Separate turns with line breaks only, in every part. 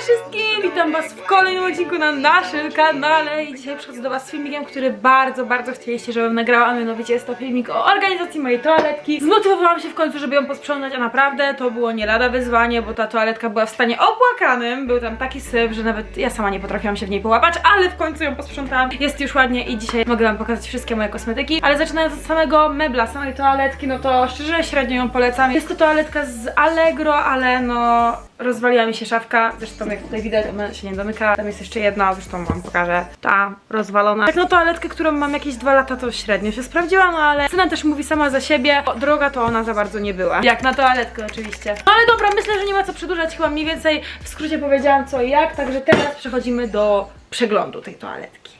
wszystkim! Witam was w kolejnym odcinku na naszym kanale i dzisiaj przychodzę do was z filmikiem, który bardzo, bardzo chcieliście, żebym nagrała, a mianowicie jest to filmik o organizacji mojej toaletki. Zmotywowałam się w końcu, żeby ją posprzątać, a naprawdę to było nie lada wyzwanie, bo ta toaletka była w stanie opłakanym, był tam taki syf, że nawet ja sama nie potrafiłam się w niej połapać, ale w końcu ją posprzątałam, jest już ładnie i dzisiaj mogę wam pokazać wszystkie moje kosmetyki, ale zaczynając od samego mebla, samej toaletki, no to szczerze średnio ją polecam. Jest to toaletka z Allegro, ale no rozwaliła mi się szafka, zresztą jak tutaj widać, ona się nie domyka, tam jest jeszcze jedna, zresztą wam pokażę, ta rozwalona. Jak no toaletkę, którą mam jakieś dwa lata, to średnio się sprawdziła, no ale cena też mówi sama za siebie, o, droga to ona za bardzo nie była. Jak na toaletkę oczywiście. No ale dobra, myślę, że nie ma co przedłużać, chyba mniej więcej w skrócie powiedziałam co i jak, także teraz przechodzimy do przeglądu tej toaletki.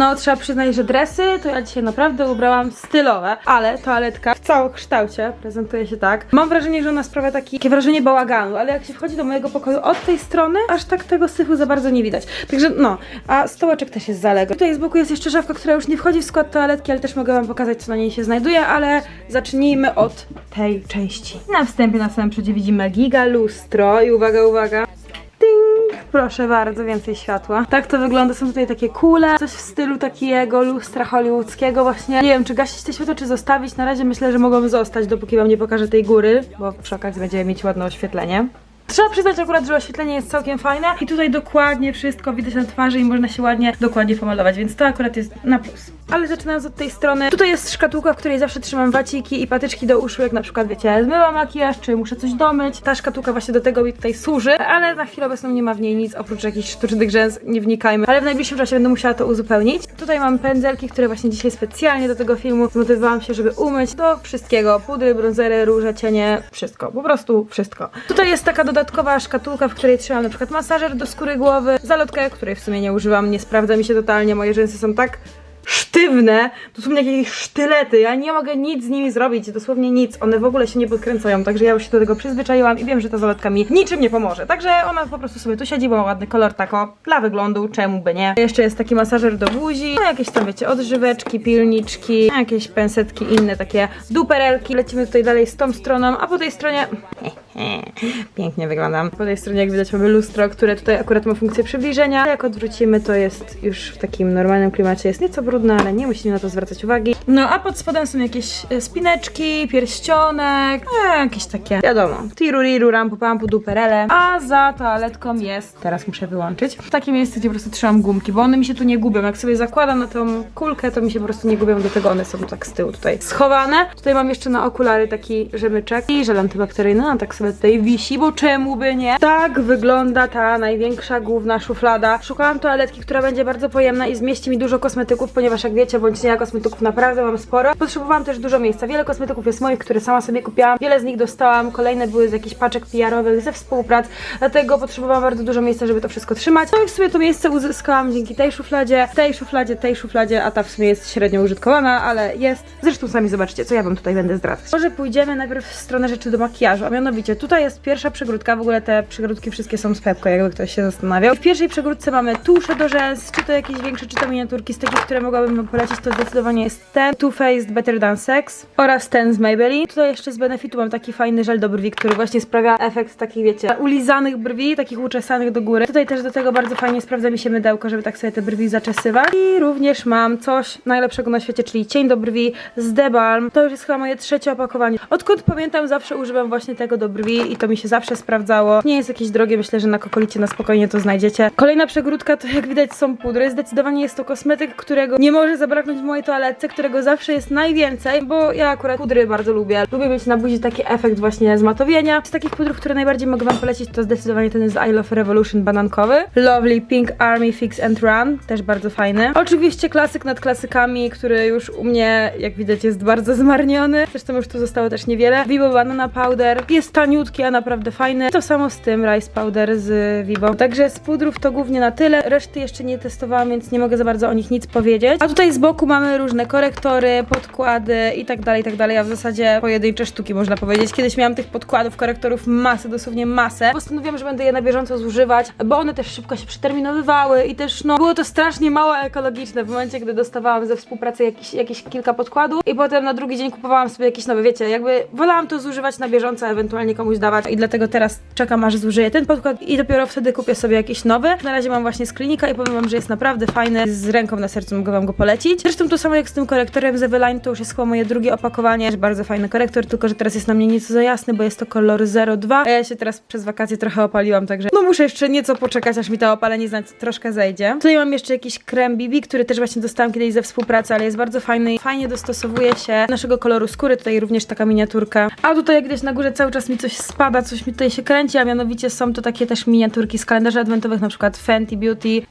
No, trzeba przyznać, że dresy to ja dzisiaj naprawdę ubrałam stylowe, ale toaletka w całym kształcie prezentuje się tak. Mam wrażenie, że ona sprawia taki, takie wrażenie bałaganu, ale jak się wchodzi do mojego pokoju od tej strony, aż tak tego syfu za bardzo nie widać. Także no, a stołeczek też jest zaległy. Tutaj z boku jest jeszcze szafka, która już nie wchodzi w skład toaletki, ale też mogę wam pokazać, co na niej się znajduje, ale zacznijmy od tej części. Na wstępie na samym przodzie widzimy giga lustro i uwaga, uwaga! Proszę bardzo, więcej światła. Tak to wygląda, są tutaj takie kule, coś w stylu takiego lustra hollywoodzkiego właśnie. Nie wiem, czy gasić te światło, czy zostawić. Na razie myślę, że mogą zostać, dopóki wam nie pokażę tej góry, bo przy okazji będziemy mieć ładne oświetlenie. Trzeba przyznać akurat, że oświetlenie jest całkiem fajne i tutaj dokładnie wszystko widać na twarzy i można się ładnie, dokładnie pomalować, więc to akurat jest na plus. Ale zaczynając od tej strony, tutaj jest szkatułka, w której zawsze trzymam waciki i patyczki do uszu, jak na przykład wiecie, zmyłam makijaż, czy muszę coś domyć. Ta szkatułka właśnie do tego mi tutaj służy, ale na chwilę obecną nie ma w niej nic oprócz jakichś sztucznych rzęs, nie wnikajmy. Ale w najbliższym czasie będę musiała to uzupełnić. Tutaj mam pędzelki, które właśnie dzisiaj specjalnie do tego filmu zmotywowałam się, żeby umyć do wszystkiego. Pudry, bronzery, róże, cienie, wszystko. Po prostu wszystko. Tutaj jest taka dodatkowa szkatułka, w której trzymam na przykład masażer do skóry głowy, zalotkę, której w sumie nie używam, nie sprawdza mi się totalnie, moje rzęsy są tak sztywne, dosłownie jakieś sztylety, ja nie mogę nic z nimi zrobić, dosłownie nic, one w ogóle się nie podkręcają, także ja już się do tego przyzwyczaiłam i wiem, że ta zalotka mi niczym nie pomoże, także ona po prostu sobie tu siedzi, bo ma ładny kolor tako, dla wyglądu, czemu by nie. Jeszcze jest taki masażer do buzi, no jakieś tam wiecie, odżyweczki, pilniczki, jakieś pensetki, inne takie duperelki, lecimy tutaj dalej z tą stroną, a po tej stronie... Pięknie wyglądam. Po tej stronie, jak widać, mamy lustro, które tutaj akurat ma funkcję przybliżenia. Jak odwrócimy, to jest już w takim normalnym klimacie, jest nieco brudne, ale nie musimy na to zwracać uwagi. No, a pod spodem są jakieś e, spineczki, pierścionek, e, jakieś takie, wiadomo, tiruriru, rampu, pampu, duperele. A za toaletką jest, teraz muszę wyłączyć, takie miejsce, gdzie po prostu trzymam gumki, bo one mi się tu nie gubią. Jak sobie zakładam na tą kulkę, to mi się po prostu nie gubią, do tego one są tak z tyłu tutaj schowane. Tutaj mam jeszcze na okulary taki rzemyczek i żel antybakteryjny, a tak sobie tutaj wisi, bo czemu by nie? Tak wygląda ta największa główna szuflada. Szukałam toaletki, która będzie bardzo pojemna i zmieści mi dużo kosmetyków, ponieważ jak wiecie, bądź nie, kosmetyków naprawdę mam sporo. Potrzebowałam też dużo miejsca. Wiele kosmetyków jest moich, które sama sobie kupiłam. Wiele z nich dostałam, kolejne były z jakichś paczek PR-owych, ze współprac, dlatego potrzebowałam bardzo dużo miejsca, żeby to wszystko trzymać. No i w sumie to miejsce uzyskałam dzięki tej szufladzie, tej szufladzie, tej szufladzie, a ta w sumie jest średnio użytkowana, ale jest. Zresztą sami zobaczycie, co ja wam tutaj będę zdradzać. Może pójdziemy najpierw w stronę rzeczy do makijażu, a mianowicie tutaj jest pierwsza przegródka, w ogóle te przegródki wszystkie są z Pepko, jakby ktoś się zastanawiał. W pierwszej przegródce mamy tusze do rzęs, czy to jakieś większe, czy to miniaturki. Z takich, które mogłabym polecić, to zdecydowanie jest ten Too Faced Better Than Sex oraz ten z Maybelline. Tutaj jeszcze z benefitu mam taki fajny żel do brwi, który właśnie sprawia efekt takich, wiecie, ulizanych brwi, takich uczesanych do góry. Tutaj też do tego bardzo fajnie sprawdza mi się mydełko, żeby tak sobie te brwi zaczesywać. I również mam coś najlepszego na świecie, czyli cień do brwi z The Balm. To już jest chyba moje trzecie opakowanie. Odkąd pamiętam, zawsze używam właśnie tego do brwi i to mi się zawsze sprawdzało. Nie jest jakieś drogie, myślę, że na kokolicie na spokojnie to znajdziecie. Kolejna przegródka to jak widać są pudry. Zdecydowanie jest to kosmetyk, którego nie może zabraknąć w mojej toaletce, którego zawsze jest najwięcej, bo ja akurat pudry bardzo lubię. Lubię mieć na buzi taki efekt właśnie zmatowienia. Z takich pudrów, które najbardziej mogę wam polecić, to zdecydowanie ten z I Love Revolution banankowy. Lovely Pink Army Fix and Run, też bardzo fajny. Oczywiście klasyk nad klasykami, który już u mnie, jak widać, jest bardzo zmarniony. Zresztą już tu zostało też niewiele. Vivo Banana Powder jest tani taniutki, a naprawdę fajny. To samo z tym Rice Powder z Vibo. Także z pudrów to głównie na tyle. Reszty jeszcze nie testowałam, więc nie mogę za bardzo o nich nic powiedzieć. A tutaj z boku mamy różne korektory, podkłady i tak dalej, i tak dalej. A w zasadzie pojedyncze sztuki można powiedzieć. Kiedyś miałam tych podkładów, korektorów masę, dosłownie masę. Postanowiłam, że będę je na bieżąco zużywać, bo one też szybko się przeterminowywały i też no było to strasznie mało ekologiczne w momencie, gdy dostawałam ze współpracy jakieś, jakieś kilka podkładów i potem na drugi dzień kupowałam sobie jakieś nowe, wiecie, jakby wolałam to zużywać na bieżąco, ewentualnie komuś dawać i dlatego teraz czekam aż zużyję ten podkład i dopiero wtedy kupię sobie jakiś nowy. Na razie mam właśnie z klinika i powiem wam, że jest naprawdę fajny, z ręką na sercu mogę wam go polecić. Zresztą to samo jak z tym korektorem z Eveline, to już jest chyba moje drugie opakowanie, bardzo fajny korektor, tylko że teraz jest na mnie nieco za jasny, bo jest to kolor 02, a ja się teraz przez wakacje trochę opaliłam, także no muszę jeszcze nieco poczekać, aż mi to opalenie troszkę zejdzie. Tutaj mam jeszcze jakiś krem BB, który też właśnie dostałam kiedyś ze współpracy, ale jest bardzo fajny i fajnie dostosowuje się do naszego koloru skóry, tutaj również taka miniaturka. A tutaj jak widać na górze cały czas mi coś spada, coś mi tutaj się kręci, a mianowicie są to takie też miniaturki z kalendarzy adwentowych, na przykład Fenty Beauty,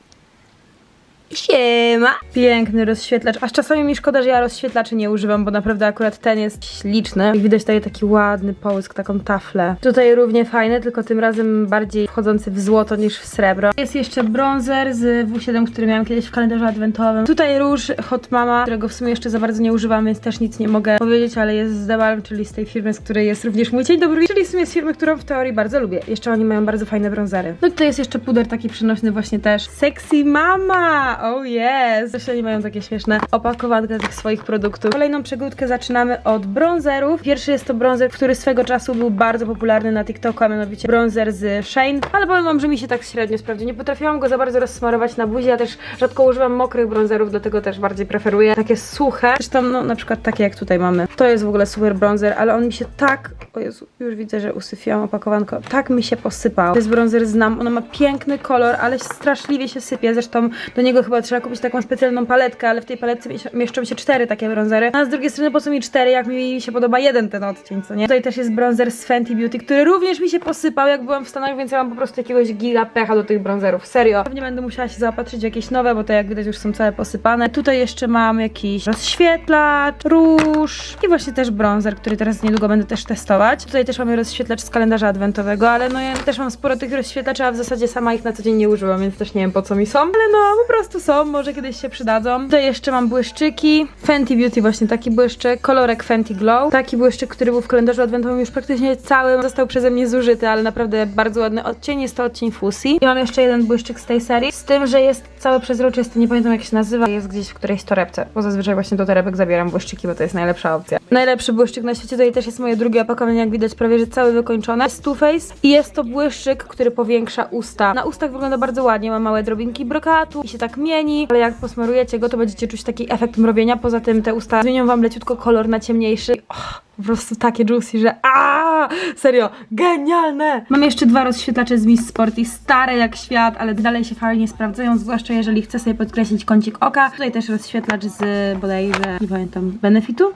Siema! Piękny rozświetlacz. Aż czasami mi szkoda, że ja rozświetlaczy nie używam, bo naprawdę akurat ten jest śliczny. I widać tutaj taki ładny połysk, taką taflę. Tutaj równie fajny, tylko tym razem bardziej wchodzący w złoto niż w srebro. Jest jeszcze bronzer z W7, który miałam kiedyś w kalendarzu adwentowym. Tutaj róż Hot Mama, którego w sumie jeszcze za bardzo nie używam, więc też nic nie mogę powiedzieć, ale jest z Debalm, czyli z tej firmy, z której jest również mój dzień dobry, czyli w sumie z firmy, którą w teorii bardzo lubię. Jeszcze oni mają bardzo fajne bronzery. No i tutaj jest jeszcze puder taki przynośny właśnie też. Sexy Mama! Oh yes! Też oni mają takie śmieszne opakowanka tych swoich produktów. Kolejną przegródkę zaczynamy od bronzerów. Pierwszy jest to bronzer, który swego czasu był bardzo popularny na TikToku, a mianowicie bronzer z Shane. Ale powiem wam, że mi się tak średnio sprawdzi. Nie potrafiłam go za bardzo rozsmarować na buzi, ja też rzadko używam mokrych bronzerów, dlatego też bardziej preferuję takie suche. Zresztą, no na przykład takie jak tutaj mamy. To jest w ogóle super bronzer, ale on mi się tak... O Jezu, już widzę, że usyfiłam opakowanko. Tak mi się posypał. To jest bronzer znam, ono ma piękny kolor, ale straszliwie się sypie. Zresztą do niego chyba trzeba kupić taką specjalną paletkę, ale w tej paletce miesz- mieszczą się cztery takie bronzery. A z drugiej strony po co mi cztery, jak mi się podoba jeden ten odcień, co nie? Tutaj też jest bronzer z Fenty Beauty, który również mi się posypał, jak byłam w Stanach, więc ja mam po prostu jakiegoś giga pecha do tych bronzerów. Serio. Pewnie będę musiała się zaopatrzyć w jakieś nowe, bo to jak widać już są całe posypane. Tutaj jeszcze mam jakiś rozświetlacz, róż i właśnie też bronzer, który teraz niedługo będę też testować. Tutaj też mamy rozświetlacz z kalendarza adwentowego, ale no ja też mam sporo tych rozświetlaczy, a w zasadzie sama ich na co dzień nie używam, więc też nie wiem po co mi są. Ale no, po prostu są, może kiedyś się przydadzą. Tutaj jeszcze mam błyszczyki. Fenty Beauty właśnie taki błyszczyk. Kolorek Fenty Glow. Taki błyszczyk, który był w kalendarzu adwentowym już praktycznie całym. Został przeze mnie zużyty, ale naprawdę bardzo ładny odcień. Jest to odcień Fussy. I mam jeszcze jeden błyszczyk z tej serii. Z tym, że jest cały przezroczysty. Nie pamiętam jak się nazywa. Jest gdzieś w którejś torebce. Bo zazwyczaj właśnie do torebek zabieram błyszczyki, bo to jest najlepsza opcja. Najlepszy błyszczyk na świecie. Tutaj też jest moje drugie opakowanie. Jak widać prawie, że cały wykończone. Jest Too Faced. I jest to błyszczyk, który powiększa usta. Na ustach wygląda bardzo ładnie. Ma małe drobinki brokatu i się tak mieni. Ale jak posmarujecie go, to będziecie czuć taki efekt mrowienia. Poza tym te usta zmienią wam leciutko kolor na ciemniejszy. Och, po prostu takie juicy, że a Serio, genialne! Mam jeszcze dwa rozświetlacze z Miss Sporty, stare jak świat, ale dalej się fajnie sprawdzają, zwłaszcza jeżeli chcę sobie podkreślić kącik oka. Tutaj też rozświetlacz z bodajże, nie pamiętam, Benefitu?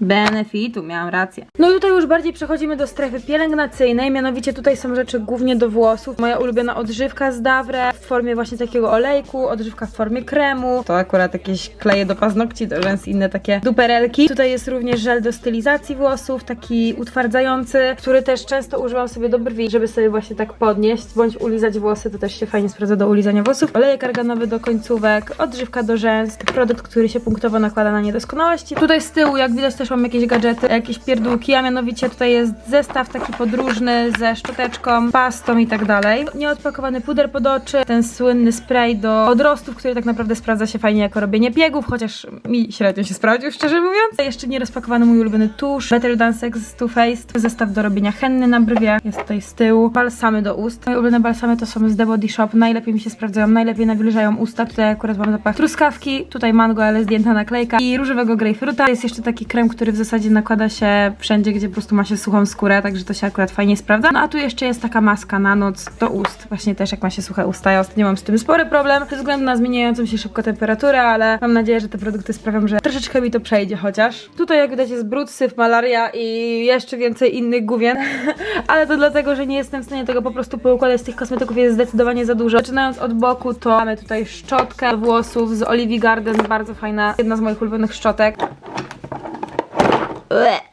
Benefitu, miałam rację. No i tutaj już bardziej przechodzimy do strefy pielęgnacyjnej, mianowicie tutaj są rzeczy głównie do włosów. Moja ulubiona odżywka z Davre w formie właśnie takiego olejku, odżywka w formie kremu. To akurat jakieś kleje do paznokci, to rzęs inne takie duperelki. Tutaj jest również żel do stylizacji włosów, taki utwardzający, który też często używam sobie do brwi, żeby sobie właśnie tak podnieść, bądź ulizać włosy, to też się fajnie sprawdza do ulizania włosów. Olejek arganowy do końcówek, odżywka do rzęs, produkt, który się punktowo nakłada na niedoskonałości. Tutaj z tyłu, jak widać, też mam jakieś gadżety, jakieś pierdółki, a mianowicie tutaj jest zestaw taki podróżny ze szczoteczką, pastą i tak dalej. Nieodpakowany puder pod oczy, ten słynny spray do odrostów, który tak naprawdę sprawdza się fajnie jako robienie biegów, chociaż mi średnio się sprawdził, szczerze mówiąc. Jeszcze nie rozpakowany mój ulubiony tusz, Better Dance X z Too Faced, zestaw do robienia henny na brwiach, jest tutaj z tyłu, balsamy do ust. Moje ulubione balsamy to są z The Body Shop, najlepiej mi się sprawdzają, najlepiej nawilżają usta. Tutaj akurat mam zapach truskawki, tutaj mango, ale zdjęta naklejka i różowego grejpfruta. Jest jeszcze taki krem, który w zasadzie nakłada się wszędzie, gdzie po prostu ma się suchą skórę, także to się akurat fajnie sprawdza. No a tu jeszcze jest taka maska na noc do ust, właśnie też jak ma się suche usta. Ja ostatnio mam z tym spory problem, ze względu na zmieniającą się szybko temperaturę, ale mam nadzieję, że te produkty sprawią, że troszeczkę mi to przejdzie chociaż. Tutaj jak widać jest brud, syf, malaria i jeszcze więcej innych gówien, ale to dlatego, że nie jestem w stanie tego po prostu poukładać. Tych kosmetyków jest zdecydowanie za dużo. Zaczynając od boku, to mamy tutaj szczotkę włosów z Olivia Garden, bardzo fajna, jedna z moich ulubionych szczotek.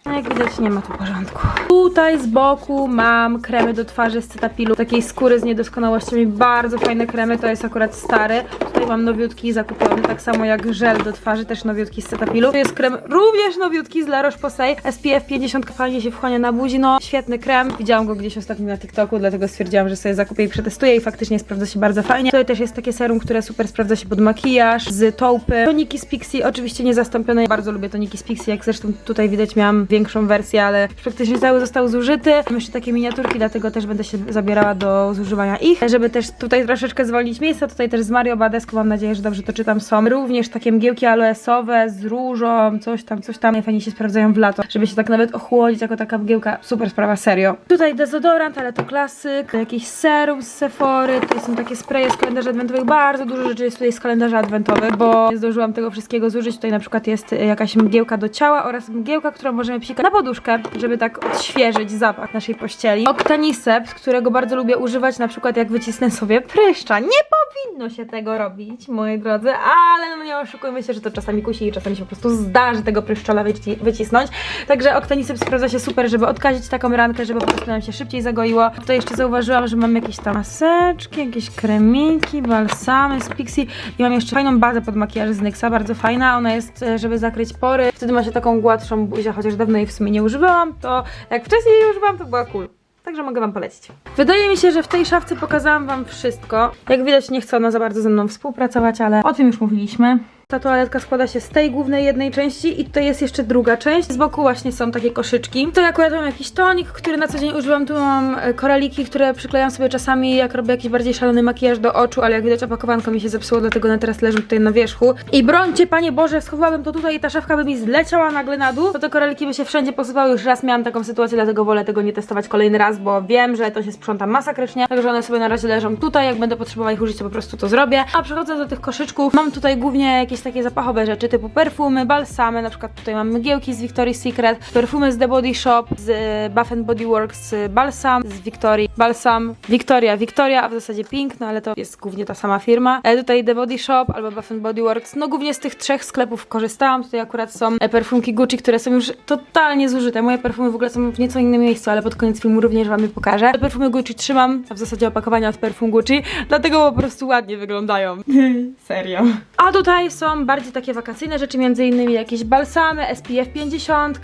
Jak widać nie ma tu porządku. Tutaj z boku mam kremy do twarzy z Cetapilu, takiej skóry z niedoskonałościami, bardzo fajne kremy, to jest akurat stary. Tutaj mam nowiutki zakupiony, tak samo jak żel do twarzy, też nowiutki z Cetapilu. Tu jest krem również nowiutki z La Roche-Posay, SPF 50, fajnie się wchłania na buzi, no świetny krem. Widziałam go gdzieś ostatnio na TikToku, dlatego stwierdziłam, że sobie zakupię i przetestuję i faktycznie sprawdza się bardzo fajnie. Tutaj też jest takie serum, które super sprawdza się pod makijaż, z taupy. Toniki z Pixie, oczywiście niezastąpione, bardzo lubię toniki z Pixie, jak zresztą tutaj widać miałam większą wersję, ale praktycznie cały został zużyty. Mam jeszcze takie miniaturki, dlatego też będę się zabierała do zużywania ich, żeby też tutaj troszeczkę zwolnić miejsca. Tutaj też z Mario Badescu, mam nadzieję, że dobrze to czytam, są również takie mgiełki aloesowe z różą, coś tam, coś tam. Fajnie się sprawdzają w lato, żeby się tak nawet ochłodzić jako taka mgiełka. Super sprawa, serio. Tutaj dezodorant, ale to klasyk. Jakiś serum z Sephory. Tutaj są takie spraye z kalendarzy adwentowych. Bardzo dużo rzeczy jest tutaj z kalendarzy adwentowych, bo nie zdążyłam tego wszystkiego zużyć. Tutaj na przykład jest jakaś mgiełka do ciała oraz mgiełka, którą możemy psikać na poduszkę, żeby tak odświeżyć zapach naszej pościeli. Octanicept, którego bardzo lubię używać, na przykład jak wycisnę sobie pryszcza. Nie powinno się tego robić, moi drodzy, ale no nie oszukujmy się, że to czasami kusi i czasami się po prostu zdarzy tego pryszczola wyci- wycisnąć. Także Octanicept sprawdza się super, żeby odkazić taką rankę, żeby po prostu nam się szybciej zagoiło. Tutaj jeszcze zauważyłam, że mam jakieś tam maseczki, jakieś kremiki, balsamy z Pixie i mam jeszcze fajną bazę pod makijaż z NYXa, bardzo fajna. Ona jest, e, żeby zakryć pory. Wtedy ma się taką gładszą buzię, chociaż dawno jej w sumie nie używałam, to jak wcześniej jej używałam, to była cool. Także mogę Wam polecić. Wydaje mi się, że w tej szafce pokazałam Wam wszystko. Jak widać, nie chce ona za bardzo ze mną współpracować, ale o tym już mówiliśmy. Ta toaletka składa się z tej głównej jednej części i tutaj jest jeszcze druga część. Z boku właśnie są takie koszyczki. Tutaj akurat mam jakiś tonik, który na co dzień używam. Tu mam e, koraliki, które przyklejam sobie czasami, jak robię jakiś bardziej szalony makijaż do oczu, ale jak widać opakowanko mi się zepsuło, dlatego one teraz leżą tutaj na wierzchu. I brońcie, Panie Boże, schowałabym to tutaj i ta szafka by mi zleciała nagle na dół, to te koraliki by się wszędzie posypały. Już raz miałam taką sytuację, dlatego wolę tego nie testować kolejny raz, bo wiem, że to się sprząta masakrycznie. Także one sobie na razie leżą tutaj. Jak będę potrzebowała ich użyć, to po prostu to zrobię. A przechodząc do tych koszyczków, mam tutaj głównie jakieś takie zapachowe rzeczy, typu perfumy, balsamy. Na przykład tutaj mam mgiełki z Victoria's Secret, perfumy z The Body Shop, z e, Bath Body Works, e, balsam z Victorii, balsam Victoria, Victoria, a w zasadzie Pink, no ale to jest głównie ta sama firma. E, tutaj The Body Shop albo Bath Body Works. No głównie z tych trzech sklepów korzystałam. Tutaj akurat są e, perfumki Gucci, które są już totalnie zużyte. Moje perfumy w ogóle są w nieco innym miejscu, ale pod koniec filmu również wam je pokażę. Te perfumy Gucci trzymam, a w zasadzie opakowania od perfum Gucci, dlatego po prostu ładnie wyglądają. Serio. A tutaj są bardziej takie wakacyjne rzeczy, między innymi jakieś balsamy, SPF 50,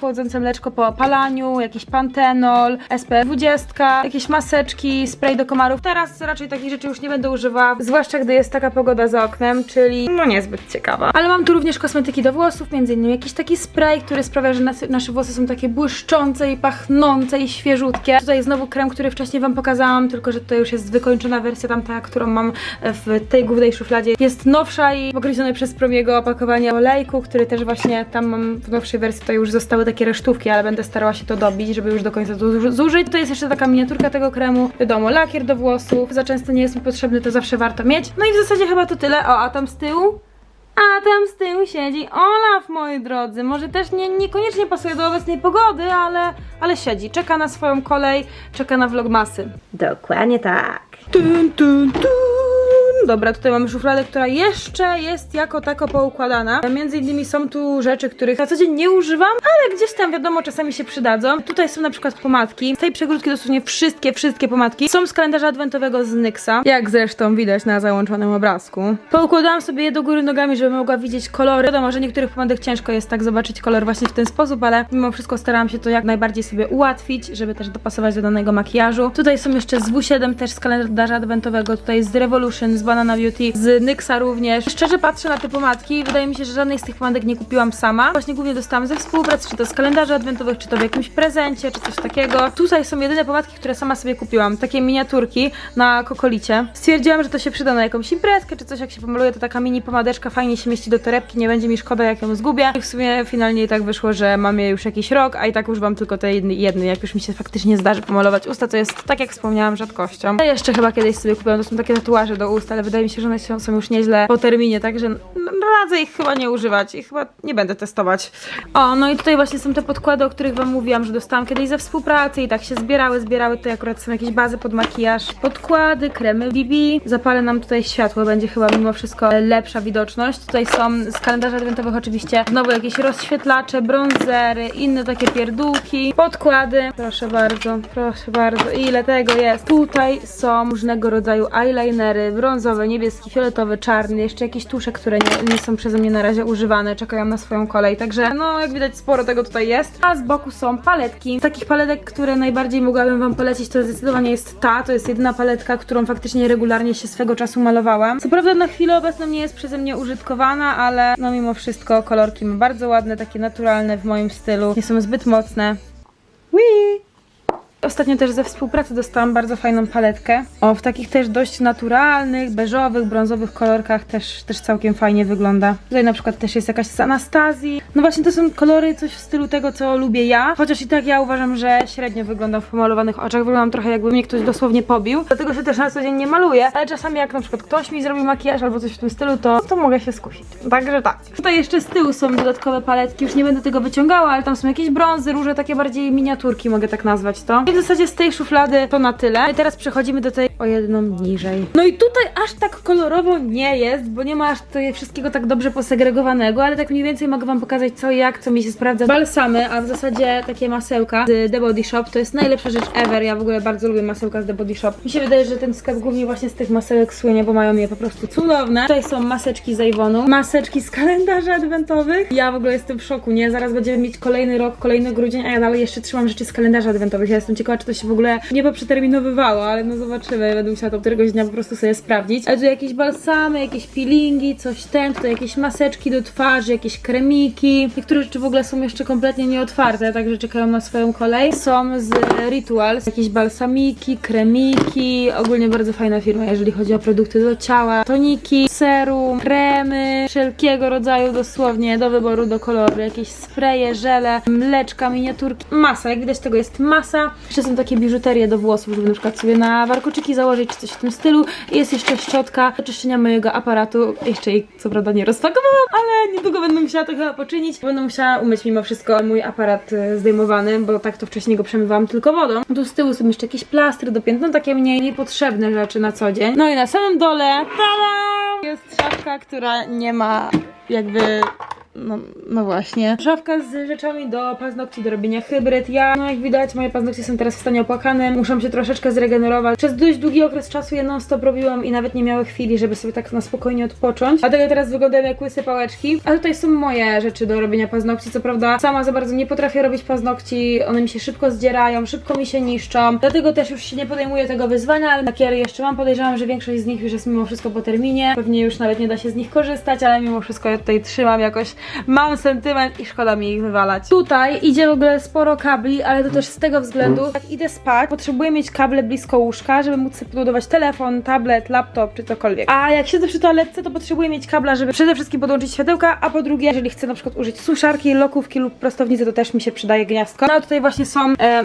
chłodzące mleczko po opalaniu, jakiś pantenol, SPF 20, jakieś maseczki, spray do komarów. Teraz raczej takich rzeczy już nie będę używała, zwłaszcza gdy jest taka pogoda za oknem, czyli no niezbyt ciekawa. Ale mam tu również kosmetyki do włosów, między innymi jakiś taki spray, który sprawia, że nas, nasze włosy są takie błyszczące i pachnące i świeżutkie. Tutaj znowu krem, który wcześniej wam pokazałam, tylko że to już jest wykończona wersja tamta, którą mam w tej głównej szufladzie. Jest nowsza i pokryzione przez promiego opakowanie olejku, który też właśnie tam mam w nowszej wersji, to już zostały takie resztówki, ale będę starała się to dobić, żeby już do końca to zuży- zużyć. To jest jeszcze taka miniaturka tego kremu. Wiadomo, lakier do włosów. Za często nie jest mi potrzebny, to zawsze warto mieć. No i w zasadzie chyba to tyle. O, a tam z tyłu? A tam z tyłu siedzi Olaf, moi drodzy. Może też nie, niekoniecznie pasuje do obecnej pogody, ale, ale siedzi. Czeka na swoją kolej, czeka na vlogmasy. Dokładnie tak. Tun, tun, tun. Dobra, tutaj mamy szufladę, która jeszcze jest jako tako poukładana. Między innymi są tu rzeczy, których na co dzień nie używam, ale gdzieś tam wiadomo, czasami się przydadzą. Tutaj są na przykład pomadki. Z tej przegródki dosłownie wszystkie, wszystkie pomadki są z kalendarza adwentowego z NYXa, jak zresztą widać na załączonym obrazku. Poukładałam sobie je do góry nogami, żeby mogła widzieć kolory. Wiadomo, że niektórych pomadek ciężko jest tak zobaczyć kolor właśnie w ten sposób, ale mimo wszystko starałam się to jak najbardziej sobie ułatwić, żeby też dopasować do danego makijażu. Tutaj są jeszcze z W7 też z kalendarza adwentowego, tutaj z Revolution, z Banana Beauty, z NYXa również. Szczerze patrzę na te pomadki i wydaje mi się, że żadnej z tych pomadek nie kupiłam sama. Właśnie głównie dostałam ze współpracy, czy to z kalendarzy adwentowych, czy to w jakimś prezencie, czy coś takiego. Tutaj są jedyne pomadki, które sama sobie kupiłam. Takie miniaturki na kokolicie. Stwierdziłam, że to się przyda na jakąś imprezkę, czy coś jak się pomaluje, to taka mini pomadeczka fajnie się mieści do torebki, nie będzie mi szkoda jak ją zgubię. W sumie finalnie i tak wyszło, że mam je już jakiś rok, a i tak używam tylko tej jednej. Jak już mi się faktycznie zdarzy pomalować usta, to jest, tak jak wspomniałam, rzadkością. A jeszcze chyba kiedyś sobie kupiłam, to są takie tatuaże do ust, ale wydaje mi się, że one są, są już nieźle po terminie, także n- radzę ich chyba nie używać i chyba nie będę testować. O, no i tutaj właśnie są te podkłady, o których wam mówiłam, że dostałam kiedyś ze współpracy i tak się zbierały, zbierały. Tutaj akurat są jakieś bazy pod makijaż, podkłady, kremy BB. Zapalę nam tutaj światło, będzie chyba mimo wszystko lepsza widoczność. Tutaj są z kalendarzy adwentowych oczywiście znowu jakieś rozświetlacze, bronzery, inne takie pierdółki, podkłady. Proszę bardzo, proszę bardzo. Ile tego jest? Tutaj są różnego rodzaju eyelinery, brązowy, niebieski, fioletowy, czarny, jeszcze jakieś tusze, które nie, nie są przeze mnie na razie używane, czekają na swoją kolej. Także no, jak widać, sporo tego tutaj jest. A z boku są paletki. Z takich paletek, które najbardziej mogłabym wam polecić, to zdecydowanie jest ta. To jest jedyna paletka, którą faktycznie regularnie się swego czasu malowałam. Co prawda na chwilę obecną nie jest przeze mnie użytkowana, ale no mimo wszystko kolorki ma bardzo ładne, takie naturalne w moim stylu. Nie są zbyt mocne. Whee! Ostatnio też ze współpracy dostałam bardzo fajną paletkę. O, w takich też dość naturalnych, beżowych, brązowych kolorkach też, też całkiem fajnie wygląda. Tutaj na przykład też jest jakaś z Anastazji. No właśnie to są kolory, coś w stylu tego, co lubię ja. Chociaż i tak ja uważam, że średnio wyglądam w pomalowanych oczach. Wyglądam trochę jakby mnie ktoś dosłownie pobił. Dlatego się też na co dzień nie maluję. Ale czasami jak na przykład ktoś mi zrobi makijaż albo coś w tym stylu, to, to mogę się skusić. Także tak. Tutaj jeszcze z tyłu są dodatkowe paletki. Już nie będę tego wyciągała, ale tam są jakieś brązy, róże, takie bardziej miniaturki, mogę tak nazwać to. W zasadzie z tej szuflady to na tyle. I teraz przechodzimy do tej o jedną niżej. No i tutaj aż tak kolorowo nie jest, bo nie ma aż tutaj wszystkiego tak dobrze posegregowanego, ale tak mniej więcej mogę wam pokazać co jak, co mi się sprawdza. Balsamy, a w zasadzie takie masełka z The Body Shop to jest najlepsza rzecz ever. Ja w ogóle bardzo lubię masełka z The Body Shop. Mi się wydaje, że ten sklep głównie właśnie z tych masełek słynie, bo mają je po prostu cudowne. Tutaj są maseczki z Avonu, maseczki z kalendarzy adwentowych. Ja w ogóle jestem w szoku, nie? Zaraz będziemy mieć kolejny rok, kolejny grudzień, a ja dalej jeszcze trzymam rzeczy z kalendarzy adwentowych. Ja jestem ciekawa, czy to się w ogóle nie poprzeterminowywało, ale no zobaczymy. Będę musiała to któregoś dnia po prostu sobie sprawdzić. Ale tu jakieś balsamy, jakieś peelingi, coś ten, tutaj jakieś maseczki do twarzy, jakieś kremiki. Niektóre rzeczy w ogóle są jeszcze kompletnie nieotwarte, także czekają na swoją kolej. Są z Rituals, jakieś balsamiki, kremiki, ogólnie bardzo fajna firma, jeżeli chodzi o produkty do ciała, toniki, serum, kremy, wszelkiego rodzaju dosłownie do wyboru, do koloru, jakieś spreje, żele, mleczka, miniaturki, masa, jak widać tego jest masa. Jeszcze są takie biżuterie do włosów, żeby na przykład sobie na warkoczyki założyć, czy coś w tym stylu. Jest jeszcze szczotka do czyszczenia mojego aparatu, jeszcze jej co prawda nie rozpakowałam, ale niedługo będę musiała to chyba poczynić. Będę musiała umyć mimo wszystko mój aparat e, zdejmowany, bo tak to wcześniej go przemywałam tylko wodą. Tu z tyłu są jeszcze jakieś plastry do pięt, no takie mniej niepotrzebne rzeczy na co dzień. No i na samym dole, tada! Jest szafka, która nie ma jakby no, no właśnie. Szafka z rzeczami do paznokci, do robienia hybryd. Ja, no jak widać, moje paznokcie są teraz w stanie opłakanym. Muszę się troszeczkę zregenerować. Przez dość długi okres czasu je non stop robiłam i nawet nie miały chwili, żeby sobie tak na spokojnie odpocząć. Dlatego teraz wyglądają jak łyse pałeczki. A tutaj są moje rzeczy do robienia paznokci. Co prawda, sama za bardzo nie potrafię robić paznokci. One mi się szybko zdzierają, szybko mi się niszczą. Dlatego też już się nie podejmuję tego wyzwania, ale lakiery jeszcze mam. Podejrzewam, że większość z nich już jest mimo wszystko po terminie. Pewnie już nawet nie da się z nich korzystać, ale mimo wszystko ja tutaj trzymam jakoś mam sentyment i szkoda mi ich wywalać. Tutaj idzie w ogóle sporo kabli, ale to też z tego względu, jak idę spać, potrzebuję mieć kable blisko łóżka, żeby móc sobie podładować telefon, tablet, laptop czy cokolwiek. A jak siedzę przy toaletce, to potrzebuję mieć kabla, żeby przede wszystkim podłączyć światełka, a po drugie, jeżeli chcę na przykład użyć suszarki, lokówki lub prostownicy, to też mi się przydaje gniazdko. No a tutaj właśnie są e,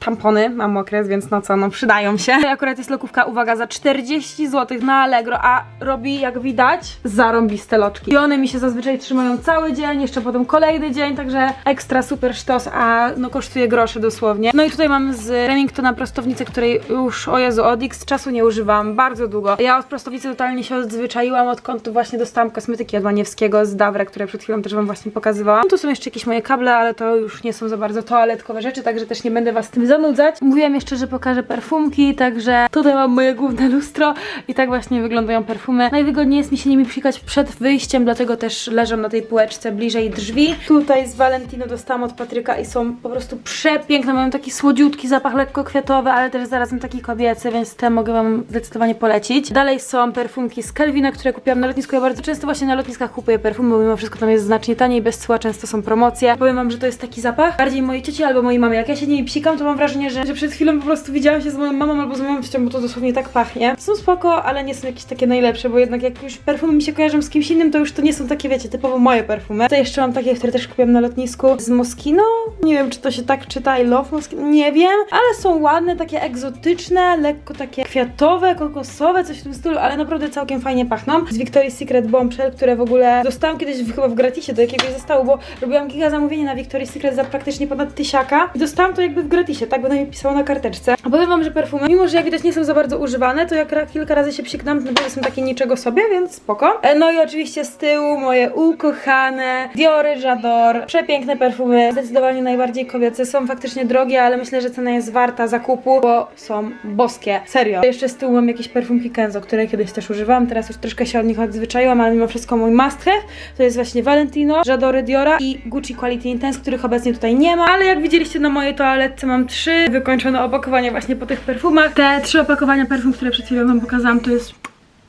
tampony, mam okres, więc no co, no przydają się. Tutaj akurat jest lokówka, uwaga, za 40 zł na Allegro, a robi, jak widać, zarąbiste loczki. I one mi się zazwyczaj trzymają cały dzień, jeszcze potem kolejny dzień, także ekstra super sztos, a no kosztuje grosze dosłownie. No i tutaj mam z Remingtona prostownicę, której już, o Jezu, od X czasu nie używam, bardzo długo. Ja od prostownicy totalnie się odzwyczaiłam, odkąd właśnie dostałam kosmetyki od Maniewskiego z Dawre, które przed chwilą też wam właśnie pokazywałam. Tu są jeszcze jakieś moje kable, ale to już nie są za bardzo toaletkowe rzeczy, także też nie będę was tym zanudzać. Mówiłam jeszcze, że pokażę perfumki, także tutaj mam moje główne lustro i tak właśnie wyglądają perfumy. Najwygodniej jest mi się nimi psikać przed wyjściem, dlatego też leżą na tej półeczce bliżej drzwi. Tutaj z Valentino dostałam od Patryka i są po prostu przepiękne, mają taki słodziutki zapach lekko kwiatowy, ale też zarazem taki kobiecy, więc te mogę wam zdecydowanie polecić. Dalej są perfumki z Kelvina, które kupiłam na lotnisku. Ja bardzo często właśnie na lotniskach kupuję perfumy, bo mimo wszystko tam jest znacznie taniej, bez cła, często są promocje. Powiem wam, że to jest taki zapach bardziej mojej cioci albo mojej mamy. Jak ja się nimi psikam, to mam wrażenie, że, że przed chwilą po prostu widziałam się z moją mamą albo z moją ciocią, bo to dosłownie tak pachnie. Są spoko, ale nie są jakieś takie najlepsze, bo jednak jak już perfumy mi się kojarzą z kimś innym, to już to nie są takie, wiecie, typowo moje perfumy. Tutaj jeszcze mam takie, które też kupiłam na lotnisku z Moschino. Nie wiem, czy to się tak czyta I Love Mosquito, nie wiem, ale są ładne, takie egzotyczne, lekko takie kwiatowe, kokosowe, coś w tym stylu, ale naprawdę całkiem fajnie pachną. Z Victoria's Secret Bombshell, które w ogóle dostałam kiedyś w, chyba w gratisie do jakiegoś zestawu, bo robiłam giga zamówienie na Victoria's Secret za praktycznie ponad tysiaka i dostałam to jakby w gratisie, tak będę mi pisała na karteczce. A powiem wam, że perfumy, mimo że jak widać nie są za bardzo używane, to jak kilka razy się psiknął, to naprawdę są takie niczego sobie, więc spoko. E, No i oczywiście z tyłu moje ukochane Diory J'adore, przepiękne perfumy, zdecydowanie najbardziej kobiece, są faktycznie drogie, ale myślę, że cena jest warta zakupu, bo są boskie, serio. Jeszcze z tyłu mam jakieś perfumki Kenzo, które kiedyś też używałam, teraz już troszkę się od nich odzwyczaiłam, ale mimo wszystko mój must have to jest właśnie Valentino, J'adore Diora i Gucci Quality Intense, których obecnie tutaj nie ma, ale jak widzieliście na mojej toaletce mam trzy wykończone opakowania właśnie po tych perfumach. Te trzy opakowania perfum, które przed chwilą wam pokazałam, to jest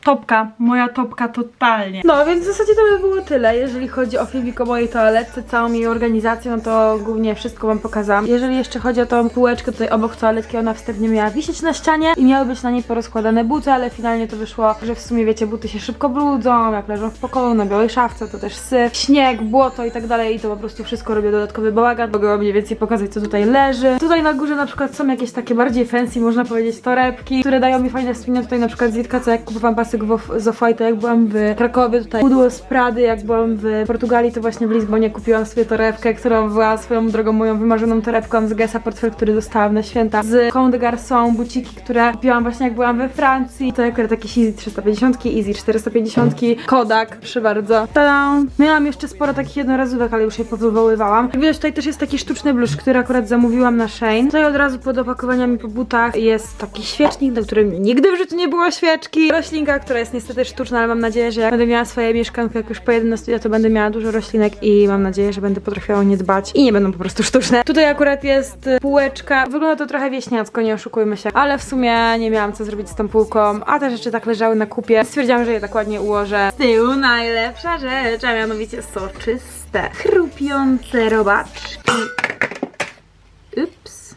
topka, moja topka totalnie. No, więc w zasadzie to by było tyle, jeżeli chodzi o filmik o mojej toaletce, całą jej organizację, no to głównie wszystko wam pokazałam. Jeżeli jeszcze chodzi o tą półeczkę tutaj obok toaletki, ona wstępnie miała wisieć na ścianie i miały być na niej porozkładane buty, ale finalnie to wyszło, że w sumie wiecie, buty się szybko brudzą, jak leżą w pokoju, na białej szafce, to też syf, śnieg, błoto i tak dalej i to po prostu wszystko robię dodatkowy bałagan. Mogę wam mniej więcej pokazać, co tutaj leży. Tutaj na górze na przykład są jakieś takie bardziej fancy, można powiedzieć, torebki, które dają mi fajne wspomnienia. Tutaj na przykład z Witka, co jak kupowałam pasek w- z Off-White'a, jak byłam w Krakowie, tutaj pudło z Prady, jak byłam w Portugalii, to właśnie w Lizbonie kupiłam sobie torebkę, która była swoją drogą moją wymarzoną torebką z Gessa portfel, który dostałam na święta. Z Comme de Garçon, buciki, które kupiłam właśnie jak byłam we Francji. To akurat jakieś Easy 350, Easy 450, Kodak, proszę bardzo. Tada! Miałam jeszcze sporo takich jednorazówek, ale już je powywoływałam. Jak widać, tutaj też jest taki sztuczny blusz, który akurat zamówiłam na Shane. Tutaj od razu pod opakowaniami po butach jest taki świecznik, na którym nigdy w życiu nie było świeczki. Roślinka, która jest niestety sztuczna, ale mam nadzieję, że jak będę miała swoje mieszkanko, jak już pojedę na studia, to będę miała dużo roślinek i mam nadzieję, że będę potrafiła o nie dbać i nie będą po prostu sztuczne. Tutaj akurat jest półeczka. Wygląda to trochę wieśniacko, nie oszukujmy się, ale w sumie nie miałam co zrobić z tą półką, a te rzeczy tak leżały na kupie. Stwierdziłam, że je tak ładnie ułożę. Z tyłu najlepsza rzecz, a mianowicie soczyste, chrupiące robaczki.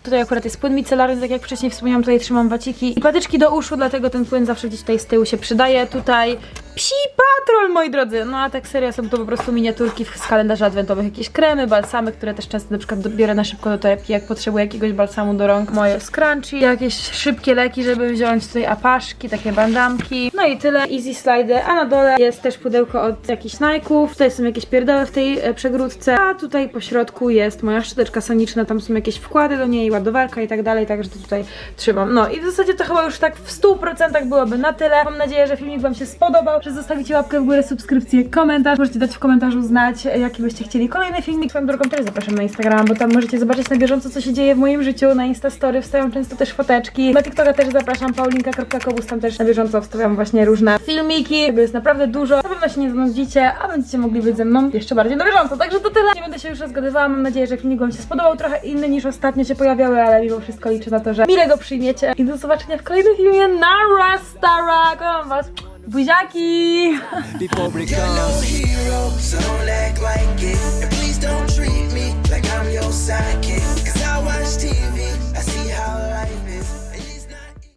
Tutaj akurat jest płyn micelarny, tak jak wcześniej wspomniałam, tutaj trzymam waciki i patyczki do uszu, dlatego ten płyn zawsze gdzieś tutaj z tyłu się przydaje. Tutaj psi patrol, moi drodzy! No a tak serio są to po prostu miniaturki z kalendarza adwentowych, jakieś kremy, balsamy, które też często na przykład biorę na szybko do torebki, jak potrzebuję jakiegoś balsamu do rąk. Moje scrunchie, jakieś szybkie leki, żeby wziąć tutaj apaszki, takie bandamki. No i tyle, easy slide, a na dole jest też pudełko od jakichś Nike'ów, tutaj są jakieś pierdoły w tej e, przegródce, a tutaj po środku jest moja szczoteczka soniczna, tam są jakieś wkłady do niej, ładowarka i tak dalej, także to tutaj trzymam. No i w zasadzie to chyba już tak w 100% byłoby na tyle. Mam nadzieję, że filmik Wam się spodobał, zostawicie łapkę w górę, subskrypcję, komentarz. Możecie dać w komentarzu znać, jaki byście chcieli kolejny filmik. Swoją drogą też zapraszam na Instagram, bo tam możecie zobaczyć na bieżąco, co się dzieje w moim życiu. Na Instastory wstawiam często też foteczki. Na TikToka też zapraszam, paulinka.kobus, tam też na bieżąco wstawiam właśnie różne filmiki. Tego jest naprawdę dużo. Na pewno się nie zanudzicie, a będziecie mogli być ze mną jeszcze bardziej na bieżąco. Także to tyle. Nie będę się już rozgadywała. Mam nadzieję, że filmik Wam się spodobał. Trochę inny niż ostatnio się pojawiały, ale mimo wszystko liczę na to, że mile go przyjmiecie. I do zobaczenia w kolejnym filmie. Nara, stara! Kocham Was. Bujaki!
Before it comes. Hero, so don't act like it. And please don't treat me like I'm your sidekick. Cause I watch TV.